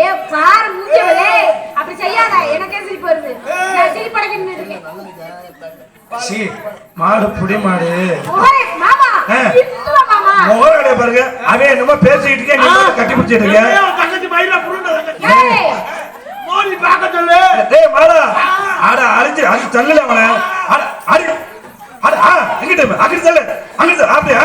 ஏ பாரு மூக்கவளே அப்படி செய்யாத. எனக்கே சிரிப்பு வருது நான் சிரிப்படக்க நின்னுட்டு சி மாடு புடி மாடு. ஓரே மாமா. ஆ. இல்ல மாமா. முகரடைய பாருங்க. அவன் என்னமோ பேசிக்கிட்டு கட்டி பிடிச்சிட்டு தங்கச்சி மயில புருண்ட ஏய். மோடி பார்க்க சொல்லு. டேய் மாடா. அட அடிச்சு அடிச்சு தள்ளல அவன. அட ஆ எங்கிட்ட அங்கிட்டு தள்ளு அங்கிட்டு அப்படியா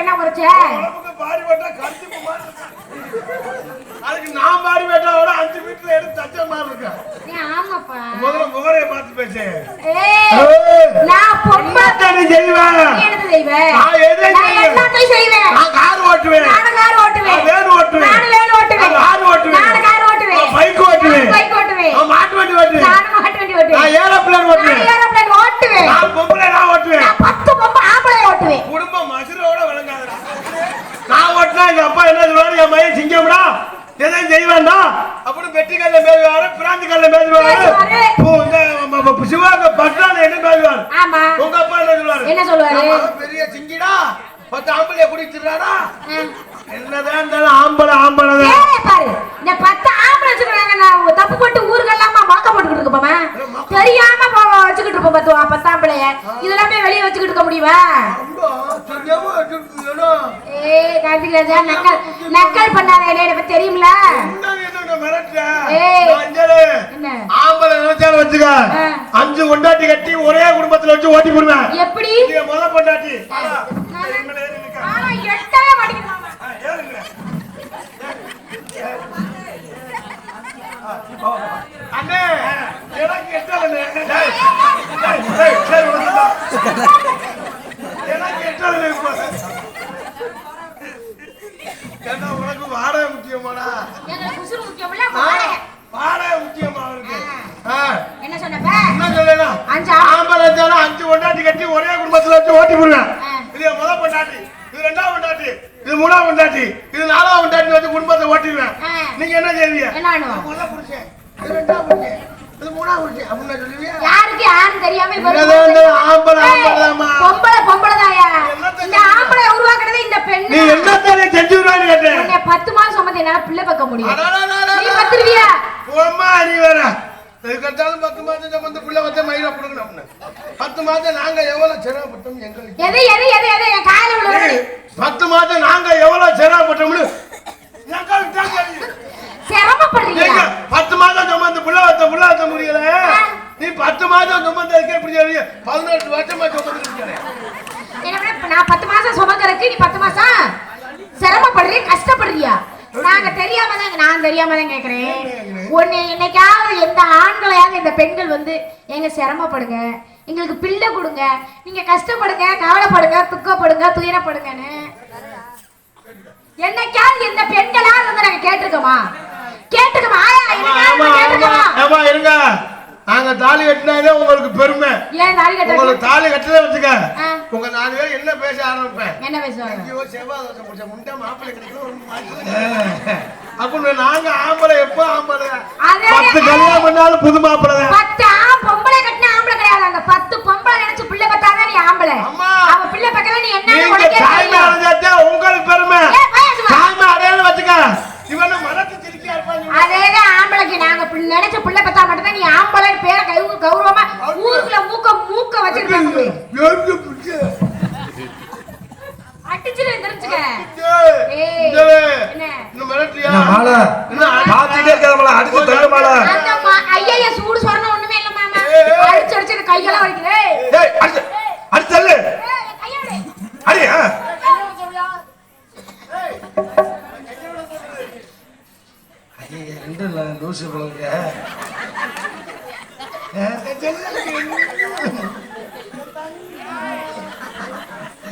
என்ன குறைச்ச பாடி கருத்து. அதுக்கு நான் பாடி பட்டாவோட அஞ்சு மீட்டர் எடுத்து தச்ச மாதிரி இருக்கேன் ஆமாப்பா முதல்ல முகரைய பார்த்து பேசேன். நான் என்னத்தடி செய்வேன் நீ என்ன செய்வே நான் எதை நான் செய்வேன்? செய்வேன் நான் கார் ஓட்டுவேன் நானும் கார் ஓட்டுவேன் நான் வேன் ஓட்டுவேன். நானும் வேன் ஓட்டுவேன் நான் லாரி ஓட்டுவேன். நானும் கார் ஓட்டுவேன் நான் பைக் ஓட்டுவேன். நானும் பைக் ஓட்டுவேன் நான் மாட்டு வண்டி ஓட்டுவேன் நானும் மாட்டு வண்டி ஓட்டுவேன் நான் ஏரோப்ளேன் நான் ஓட்டுவேன் ஏரோப்ளேன் ஓட்டுவேன் நான் பொம்பளை நான் ஓட்டுவேன் நான் பத்து பொம்பை ஆம்பளை ஓட்டுவேன் குடும்பம் மசுரோட விளங்காதுடா நான் ஓட்டினா எங்க அப்பா என்ன சொல்லுவாரு என் பையன் சிங்கம்டா எதையும் செய்வான்டா அப்படின்னு வெட்டிக்கல்ல மேய்வாரு பிராந்தி கல்ல மேய்வாரு பேசுவாரு. இந்த சிவாங்க பட்டான என்ன மேய்வாரு ஆமா உங்க அப்பா என்ன சொல்லுவாரு? என்ன சொல்லுவாரு? பெரிய சிங்கிடா பத்து ஆம்பளை குடிச்சிருக்காடா ஆ. என்னதான் இருந்தாலும் ஆம்பளை ஆம்பளை தான். பாரு இந்த பத்து ஆம்பளை வச்சுக்கிறாங்க நான் தப்பு போட்டு ஊருக்கெல்லாம் மொக்க போட்டுக்கிட்டு இருக்கோமா தெரியாம வச்சுக்கிட்டு இருப்போம் பத்து பத்து ஆம்பளைய. இதெல்லாமே வெளியே வச்சுக்கிட்டு இருக்க முடியுமா? ஏய் கார்த்திக் ராஜா நக்கல் நக்கல் பண்ணாத என்னை எனக்கு தெரியும்ல. ஆம்பளை நினைச்சாலும் வச்சுக்க. அஞ்சு கொண்டாட்டி கட்டி ஒரே குடும்பத்துல வச்சு ஓட்டி போடுவேன். எப்படி? முத பொண்டாட்டி வாடா. நான் இனிமேல் ஏறி நிக்க. ஆனா எட்டவே மாட்டேங்குது மாமா. ஆ, ஏறுங்க. அண்ணே எனக்கு எட்டாதுண்ணே. டேய், டேய், டேய், சரி, வந்துடா. எனக்கு எட்டாதுண்ணே இப்போ. ஏண்டா, உனக்கு வாடகை முக்கியமாடா எங்களுக்கு உசுரு முக்கியமில்ல, வாடகை. வாடகை முக்கியமா இருக்கு ஆ, என்ன சொன்னப்ப என்ன சொல்லனா அஞ்சு ஆ- ஆம்பளை இருந்தாலும் அஞ்சு கொண்டாட்டி கட்டி ஒரே குடும்பத்துல வச்சு ஓட்டி போடுவேன். இது முத பொண்டாட்டி. இது ரெண்டாவது பொண்டாட்டி. இது மூணாவது பொண்டாட்டி. இது நாலாவது பொண்டாட்டி வச்சு குடும்பத்தை ஓட்டிடுவேன். நீங்க என்ன செய்வீங்க? என்ன பண்ணுவோம்? இது முத புருஷன் இது ரெண்டாவது புருஷன் இது மூணாவது புருஷன் அப்படின்னு சொல்லுவீங்க யாருக்கு யாரும் தெரியாம ஆம்பளை ஏய், ஆம்பளைதாம்மா. பொம்பளை பொம்பளைதாயா? என்னத்த இந்த ஆம்பளை உருவாக்குறது இந்த நீ செஞ்சுடுவான்னு கேட்டேன். உன்னை பத்து மாசம் சுமந்து என்னால பிள்ளை பார்க்க முடியும். நீ பத்துருவியா? நீ வேற. எதுக்கட்டாலும் பத்து மாதம் சம்பந்த பிள்ளை வச்ச மயில கொடுக்கணும்னு பத்து மாதம் நாங்க எவ்வளவு சிரமப்பட்டோம் எங்களுக்கு? பத்து மாதம் நாங்க எவ்வளவு சிரமப்பட்டோம்னு பத்து மாதம் சுமந்து புள்ள வச்ச புள்ள வச்ச முடியல. நீ பத்து மாதம் சுமந்து இருக்க எப்படி சொல்றீங்க பதினெட்டு வருஷமா சுமந்து இப்ப நான் பத்து மாசம் சுமக்கறதுக்கு நீ பத்து மாசம் சிரமப்படுறிய கஷ்டப்படுறியா? நாங்க தெரியாம தான் நான் தெரியாம தான் கேக்குறேன். உன்னை என்னைக்காவது எந்த ஆண்களையாவது இந்த பெண்கள் வந்து எங்க சிரமப்படுங்க? எங்களுக்கு பிள்ளை கொடுங்க. நீங்க கஷ்டப்படுங்க கவலைப்படுங்க துக்கப்படுங்க துயரப்படுங்கன்னு. என்னைக்காவது எந்த பெண்களாவது வந்து நாங்க கேட்டிருக்கோமா? கேட்டிருக்கோமா? ஆயா நாங்க தாலி கட்டினாலே உங்களுக்கு பெருமை. ஏன் தாலி கட்டுறது? உங்களுக்கு தாலி கட்டல வச்சுக்க. உங்க நாலு பேர் என்ன பேச ஆரம்பிப்பேன்? என்ன பேசுவாங்க ஐயோ செவ்வாய் தோசை முடிச்ச முண்டை மாப்பிள்ளை. அப்படின்னு நாங்க ஆம்பளை எப்ப ஆம்பளை? பத்து கல்யாணம் பண்ணாலும் புது மாப்பிள்ளை தான். பத்து ஆம் பொம்பளை கட்டின ஆம்பளை கிடையாது அந்த பத்து பொம்பளை நினைச்சு பிள்ளை பத்தாதான் நீ ஆம்பளை அம்மா. அவ பிள்ளை பக்கல நீ என்ன நீங்க உனக்கே தாய் தெரியும் அடைஞ்சாத்தே உங்க அடிச்சிருவேன் தெரிஞ்சுக்க ஏய், ஏய், இந்த என்ன? மாலை? இருக்காத மாலை. அடிச்சு தள்ளு மாலை. சூடு சொரணம் ஒண்ணுமே இல்ல மாமா. அடிச்சு அடிச்சு எனக்கு கையெல்லாம் வலிக்குது. ஏய், ஏய் அடிச்சு. அடிச்சு தள்ளு. அடி ரெண்டு இல்ல, லூசு?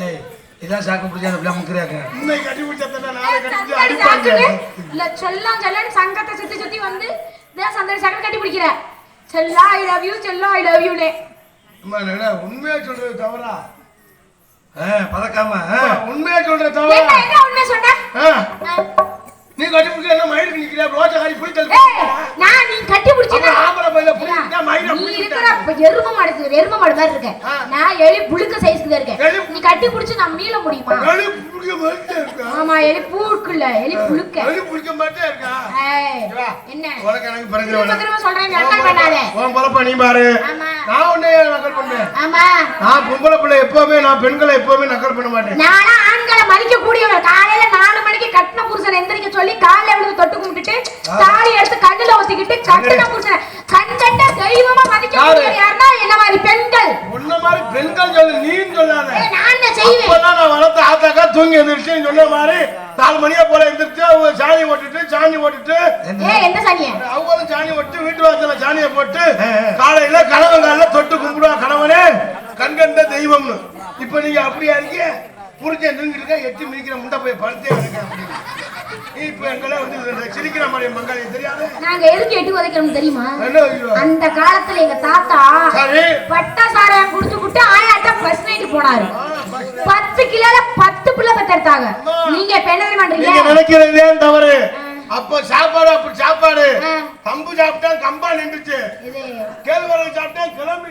ஏய், இதான் சாக்கு பிடிச்சா அப்படி அமுக்குறாங்க இன்னைக்கு கட்டி பிடிச்சா நாளை கட்டி பிடிச்சு அடிப்பாங்க இல்ல, செல்லம் செல்லன்னு சங்கத்தை சுத்தி சுத்தி வந்து இதான் சந்தடி சாக்குன்னு கட்டி பிடிக்கிற. செல்லா, I love you, செல்லம், I love you-னு. அம்மா, என்னடா, உண்மையா சொல்றது தவறா ஆ, பதக்காம உண்மையா சொல்றது என்ன, தவறா என்ன உண்மை சொன்ன? நீ கட்டி பிடிச்ச என்ன மயிருக்கு நிக்கிறியா? ரோஜா காரி போய் தள்ளி நான் நீ கட்டி பிடிச்சினா- ஆம்பளை பையில புடிச்சிட்டா மயிரை நீ. இருக்கிற எரும மாடு எரும மாடு மாதிரி இருக்க. நான் எலி புழுக்க சைஸ்க்கு தான் இருக்கேன். நீ கட்டி பிடிச்சு நான் மீள முடியுமா? எலி பிடிக்க மாட்டே இருக்கா? ஆமா எலி பூக்குள்ள எலி புழுக்க. எலி பிடிக்க மாட்டே இருக்கா. என்ன? உனக்கு எனக்கு பிறகு திரும்ப சொல்றேன் பண்ணாத. உன் பொழப்ப நீ பாரு. ஆமா. நான் உன்னை நக்கல் பண்ணேன் ஆமா. நான் பொம்பளை பிள்ளை எப்பவுமே நான் பெண்களை எப்பவுமே நக்கல் பண்ண மாட்டேன். நானா ஆண்களை மதிக்க கூடியவங்க காலையில நாலு மணிக்கு கட்டின புருஷன் எந்திரிக்க சொல்லி காலையில விழுந்து தொட்டு கும்பிட்டுட்டு தாலி எடுத்து கண்ணுல ஒத்திக்கிட்டு கட்டின புருஷன் கண்கண்ட தெய்வமா மதிக்க யாரு? கூடியவர் யாருன்னா என்ன மாதிரி பெண்கள்? உன்ன மாதிரி பெண்கள் சொல்லு நீன்னு சொல்லாத. நான் செய்வேன்? நான் தூங்கி எந்திரிச்சு சொன்ன மாதிரி நாலு மணியா போல எந்திரிச்சு அவங்க சாணி ஓட்டுட்டு சாணி ஓட்டுட்டு. அவங்களும் சாணி ஓட்டு வீட்டு வாசல்ல சாணியை போட்டு காலையில கணவங்கால தொட்டு கும்பிடுவா கணவனே. கண்கண்ட தெய்வம்னு. இப்ப நீங்க அப்படியா இருக்கீங்க? புரிஞ்ச நின்றுட்டு எட்டி மிதிக்கிற முண்டை போய் படுத்தே கிடக்க அப்படின்னு. நீ இப்ப எங்களை வந்து சிரிக்கிற மாதிரி மங்காளி தெரியாது? நாங்க எதுக்கு எட்டு உதைக்கிறோம் தெரியுமா? அந்த காலத்துல எங்க தாத்தா பட்டா சாராயம் குடிச்சு விட்டு ஆயாட்ட ஃபர்ஸ்ட் நைட் போனாரு. பஸ். பத்து கிலோல பத்து புள்ள பெத்தெடுத்தாங்க நீங்க நீங்க பண்றீங்க? நினைக்கிறதே தவறு. அப்ப சாப்பாடு அப்படி சாப்பாடு. கம்பு சாப்பிட்டா கம்பா நின்றுச்சு. இது. கேழ்வரகு சாப்பிட்டா கிளம்பி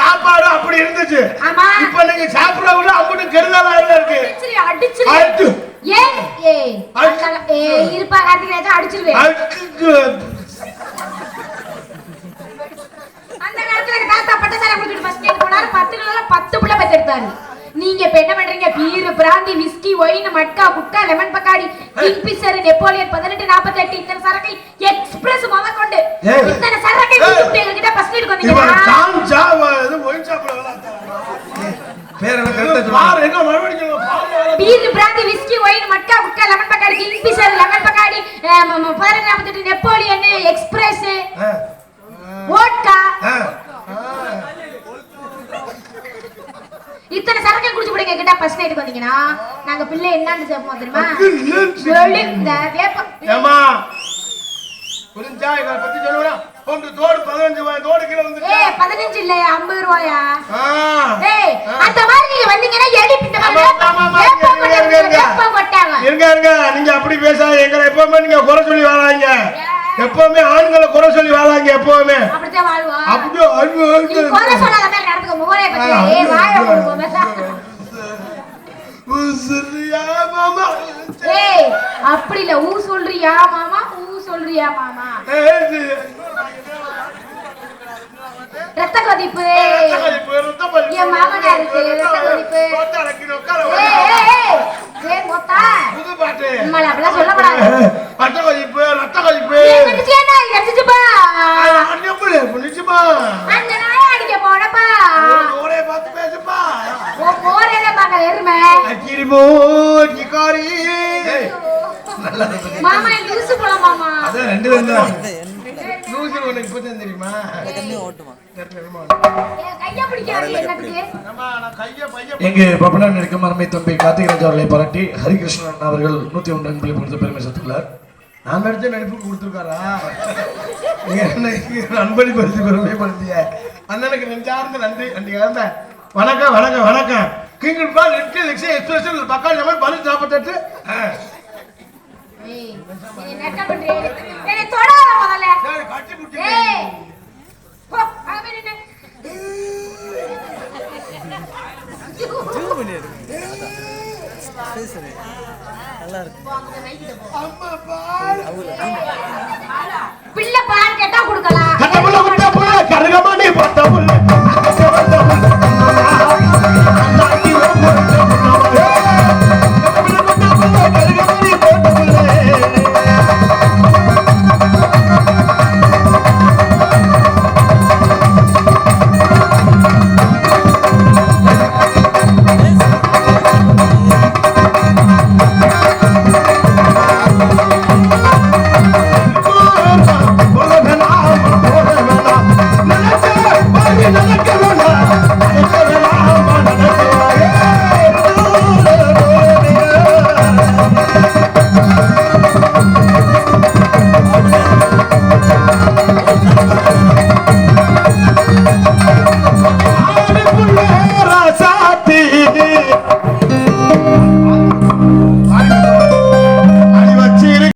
சாப்பாடு அப்படி இருந்துச்சு. ஆமா. இப்ப நீங்க சாப்பிட விட அம்புட்டு கெடுதலா இருக்கு. அடிச்சு. இருப்பா கார்த்திகை ராஜா அடிச்சிருவேன். அடிச்சு. அந்த காலத்துல தாத்தா பட்டா சாராயம் குடிச்சிட்டு ஃபர்ஸ்ட் நைட் போனாரு? பத்து கிலோல பத்து புள்ள பெத்தெடுத்தாரு நீங்க இப்ப என்ன பண்றீங்க? பீரு பிராந்தி விஸ்கி ஒயின் மட்கா குட்கா லெமன் பக்காடி கிங்பிஷர் நெப்போலியன் பதினெட்டு நாற்பத்தி எட்டு இத்தனை சரக்கை எக்ஸ்பிரஸ் முத கொண்டு. இத்தனை சரக்கை எங்ககிட்ட ஃபர்ஸ்ட் இது ஒயின் பாரு, என்ன மறுபடியும் பாரு. பீரு பிராந்தி விஸ்கி ஒயின் மட்கா gutka lemon Bacardi Kingfisher lemon Bacardi பதினெட்டு நாற்பத்தி எட்டு நெப்போலியன் எக்ஸ்பிரஸ் ஆ. இத்தனை சரக்கை குடிச்சு போடுங்க கிட்ட ஃபர்ஸ்ட் நைட்டுக்கு வந்தீங்கன்னா நாங்க பிள்ளை என்னன்னு சேர்ப்போம் தெரியுமா? சொல்லி. இந்த வேப்ப புரிஞ்சா? பத்தி தோடு பதினஞ்சு ரூபாய் தோடு? ஏய். ஏய் அந்த மாதிரி நீங்க வந்தீங்கன்னா எடி பிட்ட கொட்டாங்க இருங்க இருங்க நீங்க அப்படி பேசாத எங்களை எப்பவுமே நீங்க குறை சொல்லி வாழாங்க எப்பவுமே ஆண்களை குறை சொல்லி வாழாங்க எப்பவுமே. அப்படித்தான் வாழ்வா? அப்படியே அன்பு, நீ அன்பு. குறை சொல்லாத மாதிரி நடந்துக்க முகரே பத்தி ஏய் வாய கொடுப்போம் உசுரியா மாமா. ஏய் அப்படி இல்ல ஊ சொல்றியா மாமா ஊ சொல்றியா மாமா. ரத்த கொதிப்பு ரத்த. என் மாமனாருக்கு ரத்த கொதிப்பு. ரத்த அடக்கின உட்கார ஏய் வைங்க. ஏய் ஏய் ஏய் மொத்தா புது பாட்டு நம்மள அப்படிலாம் சொல்லக்கூடாது ரத்த கொதிப்பு ரத்த கொதிப்பு ஏய் கடிச்சியா கடிச்சிச்சுப்பா அண்ணப்படி புனிச்சுமா அந்த நாயை அடிக்க போனப்பா ஒரே பார்த்து பேசுப்பா ஓ போறேல பார்க்க எருமை அக்கிரிமோ கிகாரி மாமா எனக்கு லூசு போலாம் மாமா அதான் ரெண்டு பேரும் தான். இப்பதான் தெரியுமா? என் கைய பிடிக்காது என்னத்துக்கு நம்ம நான் கைய பைய எங்கு பப்பனான் இருக்கும் அருமை தம்பி கார்த்திகராஜ் அவர்களை பாராட்டி ஹரிகிருஷ்ணன் அவர்கள் நூத்தி ஒன்று அன்பளி கொடுத்த பெருமை சேர்த்துள்ளார். நான் நடிச்ச நடிப்புக்கு கொடுத்துருக்காரா? அன்பளி பரிசு பெருமைப்படுத்திய அண்ணனுக்கு நெஞ்சார்ந்த நன்றி. நன்றி கலந்த வணக்கம் வணக்கம் வணக்கம். கிங்கிள் பால் லிட்டில் எக்ஸி எக்ஸ்பிரஷன் பதினெட்டு நாற்பத்தெட்டு ஏய் நீ என்னை தொடாத முதல்ல ஏய் போ அங்க நின்னு பிள்ளை பால் கேட்டா கொடுக்கலாம். கட்டமுள்ள விட்ட புள்ள நீ பட்ட புள்ள